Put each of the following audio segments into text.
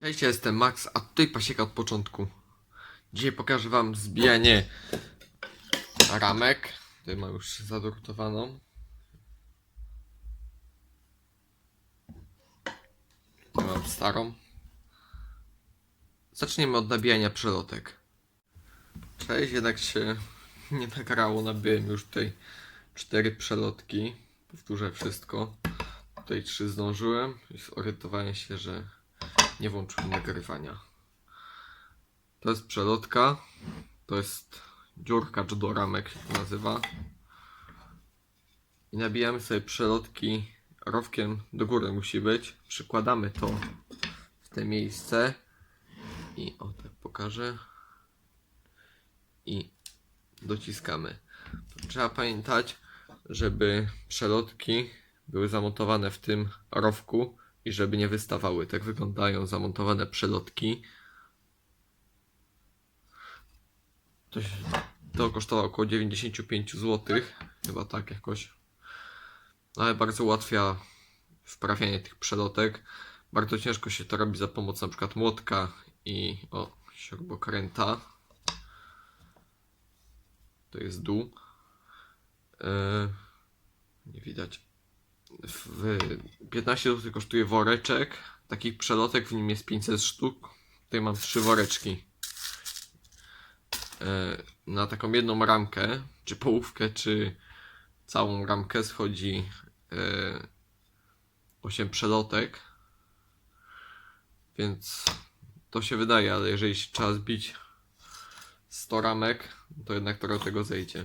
Cześć, ja jestem Max, a tutaj pasieka od początku. Dzisiaj pokażę wam zbijanie ramek. Tutaj mam już zadrukowaną. Tu mam starą. Zaczniemy od nabijania przelotek. Cześć, jednak się nie nagrało. Nabiłem już tutaj cztery przelotki. Powtórzę wszystko. Tutaj trzy zdążyłem i zorientowałem się, że nie włączyłem nagrywania. To jest przelotka. To jest dziurkacz do ramek się to nazywa. I nabijamy sobie przelotki rowkiem do góry musi być. Przykładamy to w te miejsce. I o tak pokażę. I dociskamy. Trzeba pamiętać, żeby przelotki były zamontowane w tym rowku i żeby nie wystawały. Tak wyglądają zamontowane przelotki. To, to kosztowało około 95 zł. Chyba tak jakoś. No, Ale bardzo ułatwia wprawianie tych przelotek. Bardzo ciężko się to robi za pomocą przykład młotka i o, śrubokręta. To jest dół. Yy, nie widać w 15 zł kosztuje woreczek. Takich przelotek w nim jest 500 sztuk. Tutaj mam trzy woreczki. E, Na taką jedną ramkę, czy połówkę, czy całą ramkę schodzi 8 przelotek. Więc to się wydaje, ale jeżeli się trzeba zbić 100 ramek, to jednak trochę tego zejdzie.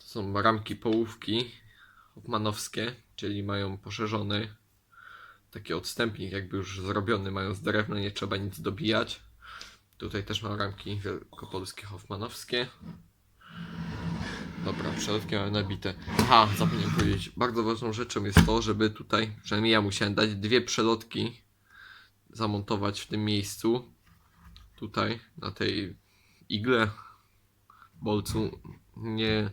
To są ramki połówki Hoffmanowskie, czyli mają poszerzony taki odstępnik, jakby już zrobiony, mają z drewna, nie trzeba nic dobijać. Tutaj też mam ramki wielkopolskie Hoffmanowskie. Dobra, przelotki mamy nabite. Aha, zapomniałem powiedzieć. Bardzo ważną rzeczą jest to, żeby tutaj, przynajmniej ja musiałem dać dwie przelotki zamontować w tym miejscu. Tutaj, na tej igle, bolcu. Nie,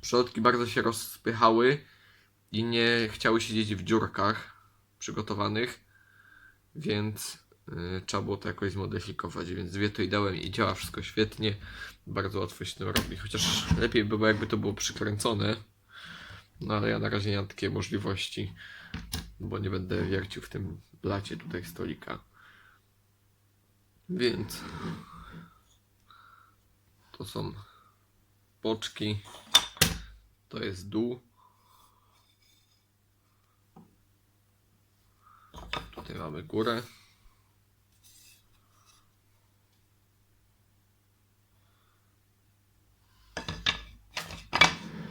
przelotki bardzo się rozpychały i nie chciały siedzieć w dziurkach przygotowanych, więc y, trzeba było to jakoś zmodyfikować, więc dwie to dałem i działa wszystko świetnie, bardzo łatwo się tym robi, chociaż lepiej by było jakby to było przykręcone, no ale ja na razie nie mam takiej możliwości, bo nie będę wiercił w tym blacie tutaj stolika. Więc to są boczki, to jest dół. Tutaj mamy górę.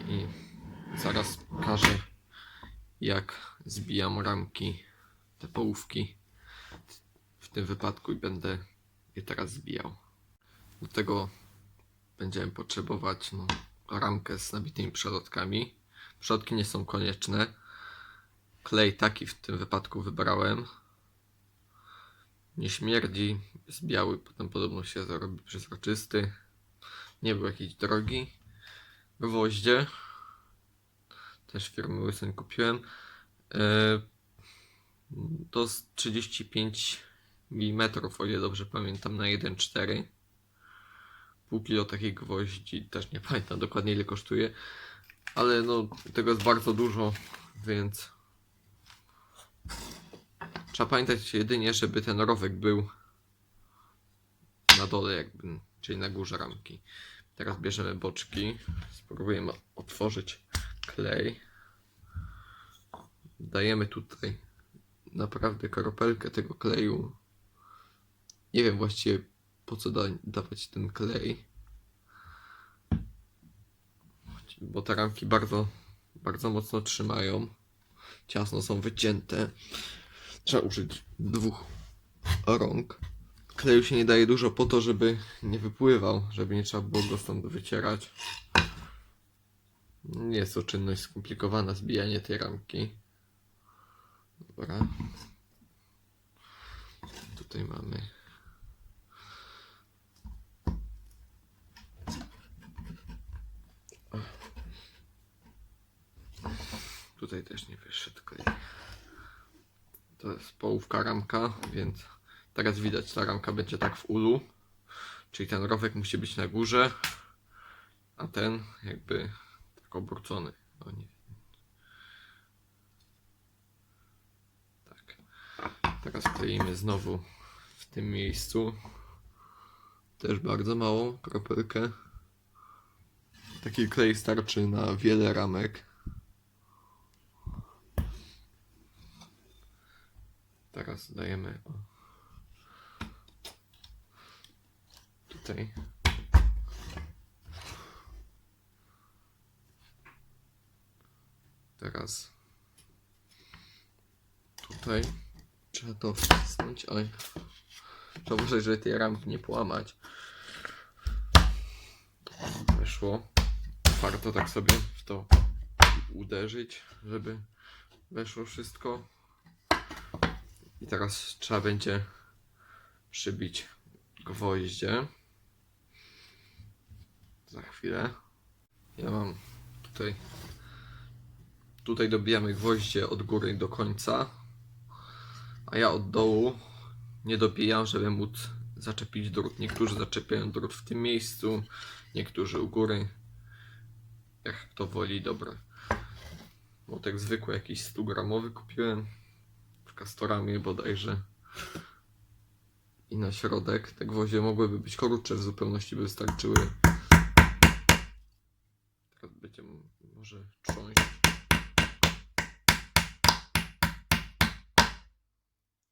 I zaraz pokażę jak zbijam ramki, te połówki w tym wypadku i będę je teraz zbijał. Do tego będziemy potrzebować no, ramkę z nabitymi przelotkami. Przodki nie są konieczne. Klej taki w tym wypadku wybrałem. Nie śmierdzi, jest biały, potem podobno się zrobi przezroczysty. Nie był jakiś drogi. Gwoździe. Też firmy Wilson kupiłem. E, To z 35 mm, o ile dobrze pamiętam, na 1,4. Pół kilo takich gwoździ, też nie pamiętam dokładnie ile kosztuje. Ale no, tego jest bardzo dużo, więc Trzeba pamiętać jedynie, żeby ten rowek był na dole jakby, czyli na górze ramki. Teraz bierzemy boczki, spróbujemy otworzyć klej. Dajemy tutaj naprawdę kropelkę tego kleju. Nie wiem właściwie po co da, dawać ten klej. Bo te ramki bardzo, bardzo mocno trzymają. Ciasno są wycięte. Trzeba użyć dwóch rąk. Kleju się nie daje dużo po to, żeby nie wypływał, żeby nie trzeba było go stąd wycierać. Nie jest to czynność skomplikowana, zbijanie tej ramki. Dobra. Tutaj mamy. Tutaj też nie wyszedł klej. To jest połówka ramka, więc Teraz widać, ta ramka będzie tak w ulu. Czyli ten rowek musi być na górze, a ten jakby tak obrócony. O nie. Tak. Teraz kleimy znowu w tym miejscu. Też bardzo małą kropelkę. Taki klej starczy na wiele ramek. Teraz dajemy tutaj. Teraz tutaj trzeba to wcisnąć. Oj. Trzeba uważać, żeby tej ramki nie połamać. Weszło. Warto tak sobie w to uderzyć, żeby weszło wszystko. I teraz trzeba będzie przybić gwoździe. Za chwilę. Ja mam tutaj. Tutaj dobijamy gwoździe od góry do końca. A ja od dołu nie dobijam, żeby móc zaczepić drut. Niektórzy zaczepiają drut w tym miejscu, niektórzy u góry. Jak kto woli, dobre. Młotek zwykły, jakiś 100 gramowy kupiłem w Castoramie bodajże. I na środek te gwoździe mogłyby być krótsze, w zupełności by wystarczyły. Teraz będzie m- może trząść.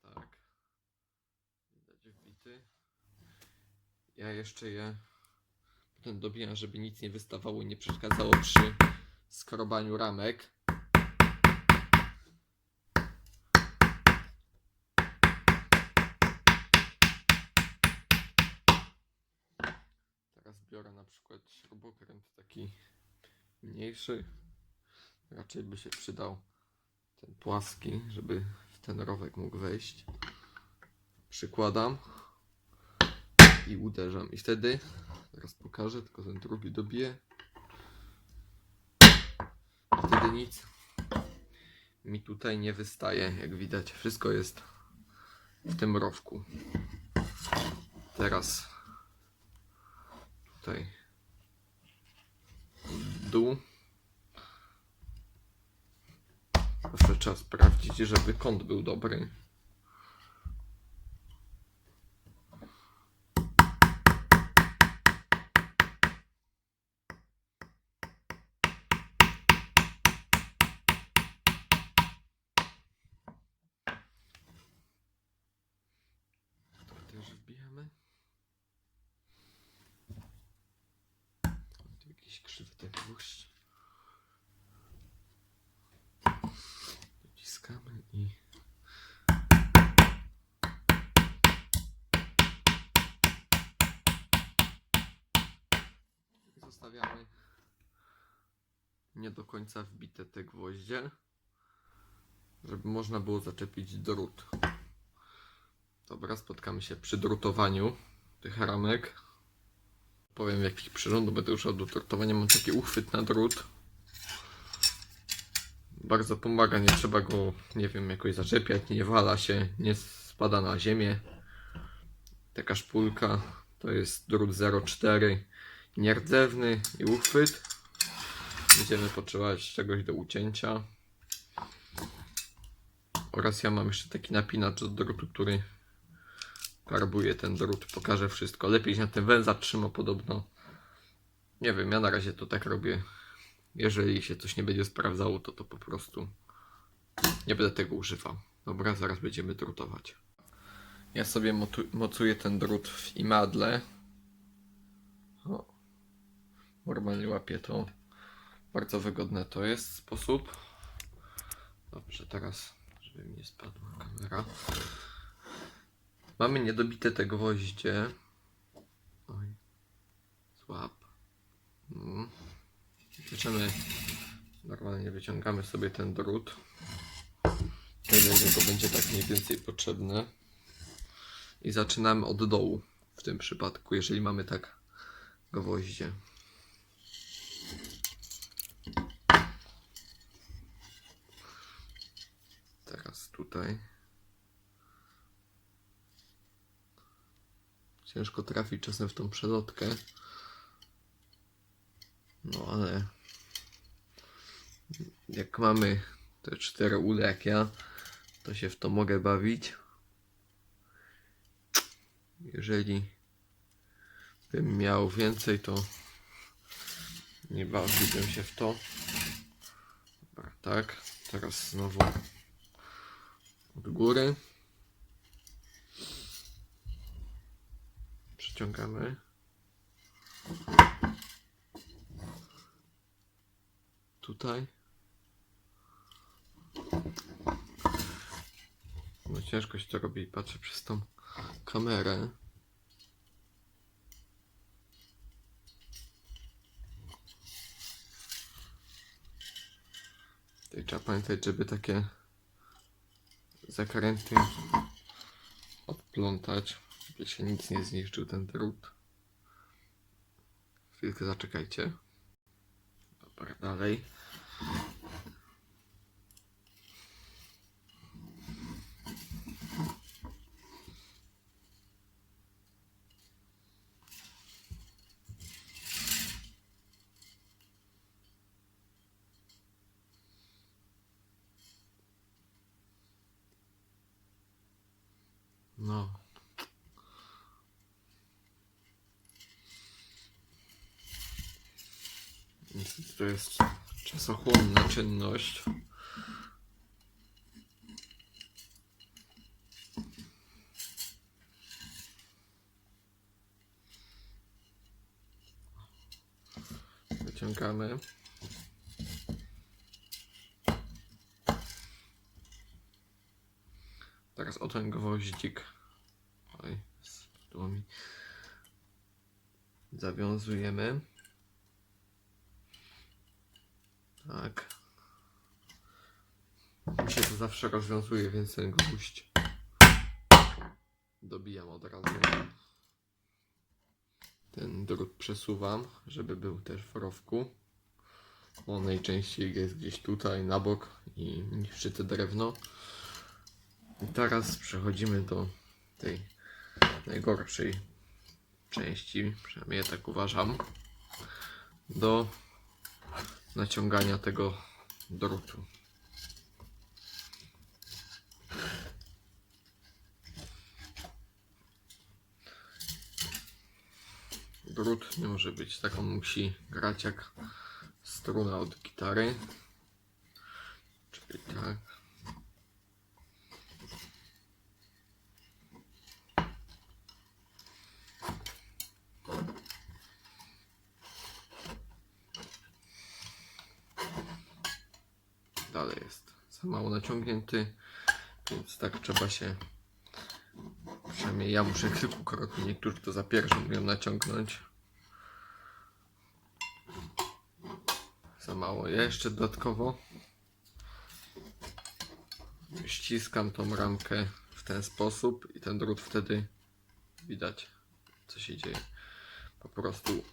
Tak. Widać wbity. Ja jeszcze je potem dobijam, żeby nic nie wystawało i nie przeszkadzało przy skrobaniu ramek. Teraz biorę na przykład śrubokręt taki mniejszy. Raczej by się przydał ten płaski, żeby w ten rowek mógł wejść. Przykładam i uderzam. I wtedy, zaraz pokażę, tylko ten drugi dobiję. Wtedy nic mi tutaj nie wystaje, jak widać. Wszystko jest w tym rowku. Teraz tutaj dół. Zawsze trzeba sprawdzić, żeby kąt był dobry. To też wbijamy. Tu jakiś krzywy ten gwóźdź. Dociskamy i... I Zostawiamy nie do końca wbite te gwoździe, żeby można było zaczepić drut. Dobra, spotkamy się przy drutowaniu tych ramek. Powiem jakich przyrządów będę używał do drutowania. Mam taki uchwyt na drut. Bardzo pomaga, nie trzeba go, nie wiem, jakoś zaczepiać, nie wala się, nie spada na ziemię. Taka szpulka to jest drut 0,4 nierdzewny i uchwyt. Będziemy potrzebować czegoś do ucięcia. Oraz ja mam jeszcze taki napinacz do drutu, który karbuje ten drut, pokażę wszystko. Lepiej się na ten węzła trzyma podobno. Nie wiem, ja na razie to tak robię. Jeżeli się coś nie będzie sprawdzało, to to po prostu nie będę tego używał. Dobra, zaraz będziemy drutować. Ja sobie mocuję ten drut w imadle. Normalnie łapię to. Bardzo wygodne to jest sposób. Dobrze, teraz, żeby mi nie spadła kamera. Mamy niedobite te gwoździe. Oj. Słab. Mm. Bierzemy, normalnie wyciągamy sobie ten drut. Tyle jego będzie tak mniej więcej potrzebne. I zaczynamy od dołu w tym przypadku, jeżeli mamy tak gwoździe. Teraz tutaj. Ciężko trafić czasem w tą przelotkę. No ale jak mamy te cztery ule jak ja, to się w to mogę bawić. Jeżeli bym miał więcej, to nie bawiłbym się w to. Dobra, tak. Teraz znowu od góry. Przyciągamy. Tutaj. No ciężko się to robi, patrzę przez tą kamerę. Tutaj trzeba pamiętać, żeby takie zakręty odplątać, żeby się nic nie zniszczył ten drut. Chwilkę zaczekajcie. Dobra, dalej. No. Niestety to jest czasochłonna czynność. Wyciągamy. Teraz o ten gwoździk. Oj, spadło mi. Zawiązujemy. Tak. Mi się to zawsze rozwiązuje, więc ten gwóźdź dobijam od razu. Ten drut przesuwam, żeby był też w rowku. On najczęściej jest gdzieś tutaj na bok i niszczy te drewno. I teraz przechodzimy do tej najgorszej części, przynajmniej ja tak uważam, do naciągania tego drutu. Drut nie może być tak, on musi grać jak struna od gitary. Czyli tak. dalej jest za mało naciągnięty, więc tak trzeba się przynajmniej ja muszę kilkukrotnie, niektórzy to za pierwszym umieją naciągnąć. Za mało, ja jeszcze dodatkowo ściskam tą ramkę w ten sposób i ten drut wtedy widać co się dzieje. Po prostu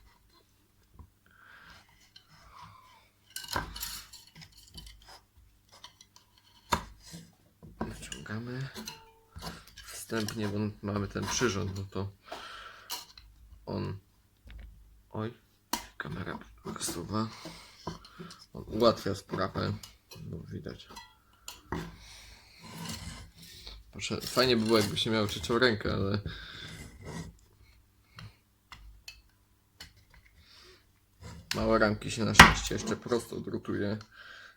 Naciągamy wstępnie, bo mamy ten przyrząd, no to on. Oj, kamera prasuwa. On ułatwia sprawę, bo widać. Fajnie by było, jakby się miał trzecią rękę, ale. Małe ramki się na szczęście jeszcze prosto drutuje.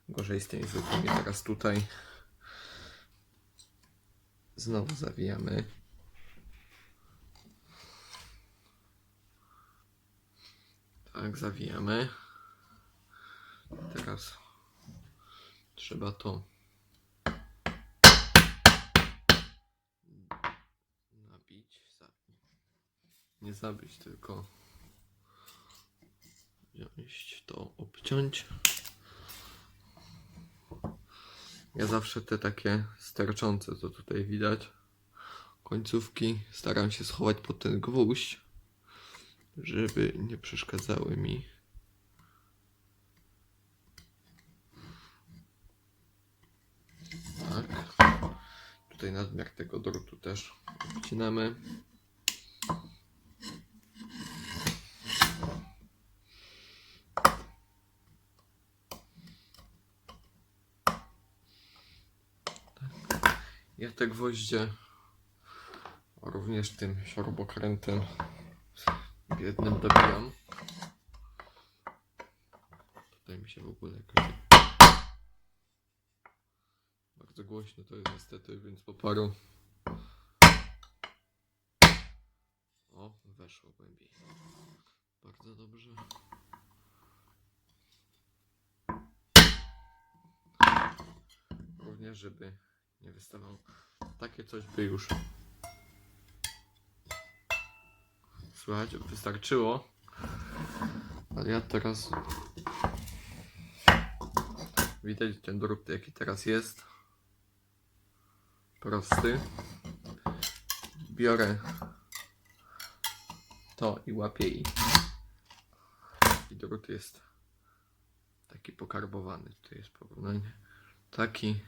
Gorzej z tymi zwykłymi teraz tutaj. Znowu zawijamy. Tak, zawijamy. Teraz trzeba to nabić. Nie zabić, tylko wziąć to, obciąć. Ja zawsze te takie sterczące, co tutaj widać, końcówki staram się schować pod ten gwóźdź, żeby nie przeszkadzały mi. Tak. Tutaj nadmiar tego drutu też obcinamy. Ja te gwoździe również tym śrubokrętem biednym dobijam. Tutaj mi się w ogóle jakoś... Bardzo głośno to jest niestety, więc po paru... O, weszło głębiej. Bardzo dobrze. Również, żeby nie wystawał. Takie coś by już słychać, wystarczyło. Ale ja teraz widać ten drut jaki teraz jest. Prosty. Biorę to i łapię i, i drut jest taki pokarbowany. Tutaj jest porównanie. Taki.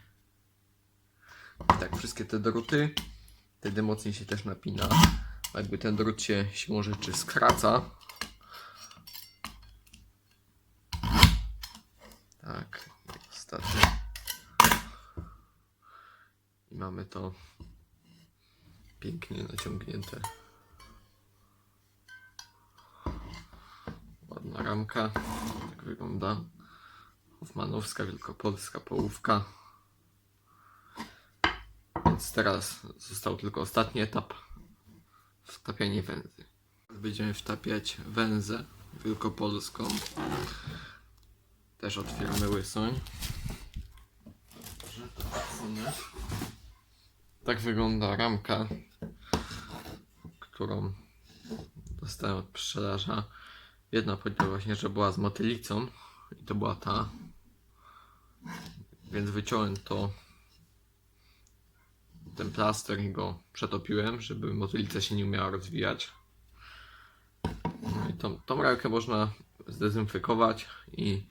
Tak, wszystkie te druty. Wtedy mocniej się też napina. Jakby ten drut się siłą rzeczy skraca. Tak, ostatni. I mamy to pięknie naciągnięte. Ładna ramka. Tak wygląda. Hoffmanowska, wielkopolska połówka. Więc teraz został tylko ostatni etap. Wtapianie węzy. Będziemy wtapiać węzę wielkopolską. Też od firmy Łysoń. Tak wygląda ramka, którą dostałem od pszczelarza. Jedna powiedziała właśnie, że była z motylicą i to była ta. Więc wyciąłem to ten plaster go przetopiłem, żeby motylica się nie umiała rozwijać. No i tą, tą ramkę można zdezynfekować i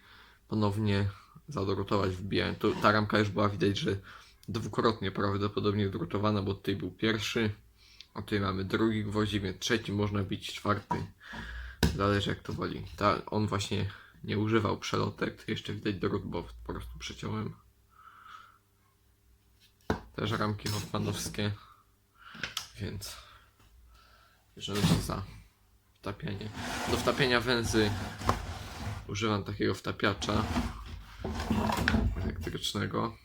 ponownie zadrutować wbijając. Tu, ta ramka już była widać, że dwukrotnie prawdopodobnie drutowana, bo tutaj był pierwszy, a tutaj mamy drugi gwoździk, więc trzeci można bić, czwarty. Zależy jak to woli. Ta, on właśnie nie używał przelotek, jeszcze widać drut, bo po prostu przeciąłem. Też ramki hoffmanowskie, więc bierzemy się za wtapianie. Do wtapiania węzy używam takiego wtapiacza elektrycznego.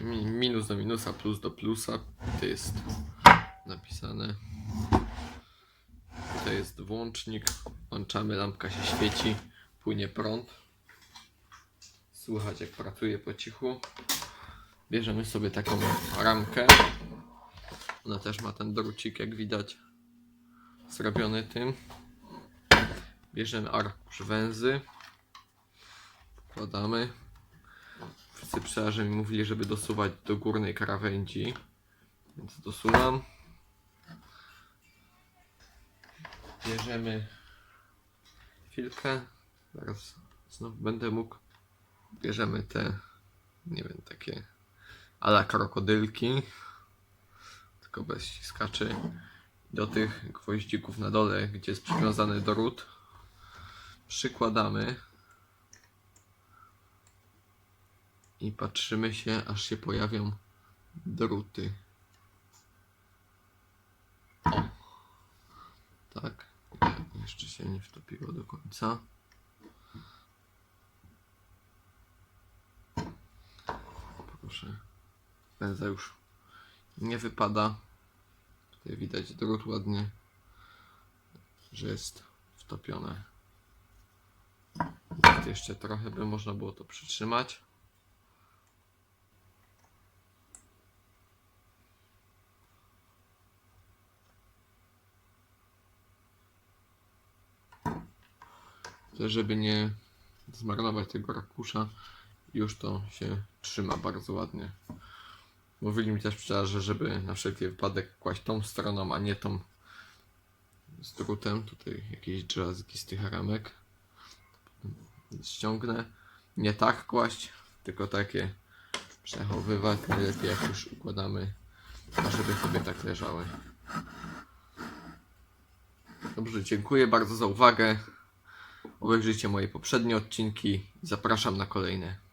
Mi- Minus do minusa, plus do plusa. To jest napisane. Tutaj jest włącznik. Włączamy, lampka się świeci, płynie prąd. Słychać jak pracuje po cichu. Bierzemy sobie taką ramkę. Ona też ma ten drucik, jak widać, zrobiony tym. Bierzemy arkusz węzy. Wkładamy. Wszyscy pszczelarze mi mówili, żeby dosuwać do górnej krawędzi. Więc dosuwam. Bierzemy chwilkę. Zaraz znowu będę mógł. Bierzemy te, nie wiem, takie ala krokodylki. Tylko bez ściskaczy. Do tych gwoździków na dole, gdzie jest przywiązany drut. Przykładamy. I patrzymy się, aż się pojawią druty. O! Tak. Jeszcze się nie wtopiło do końca. Proszę. Pędza już nie wypada. Tutaj widać drut ładnie, że jest wtopione. Jeszcze trochę by można było to przytrzymać. Też żeby nie zmarnować tego rakusza, już to się trzyma bardzo ładnie. Mówili mi też pszczelarze, żeby na wszelki wypadek kłaść tą stroną, a nie tą z drutem. Tutaj jakieś drzazgi z tych ramek. Ściągnę. Nie tak kłaść, tylko takie przechowywać. Najlepiej jak już układamy, a żeby sobie tak leżały. Dobrze, dziękuję bardzo za uwagę. Obejrzyjcie moje poprzednie odcinki. Zapraszam na kolejne.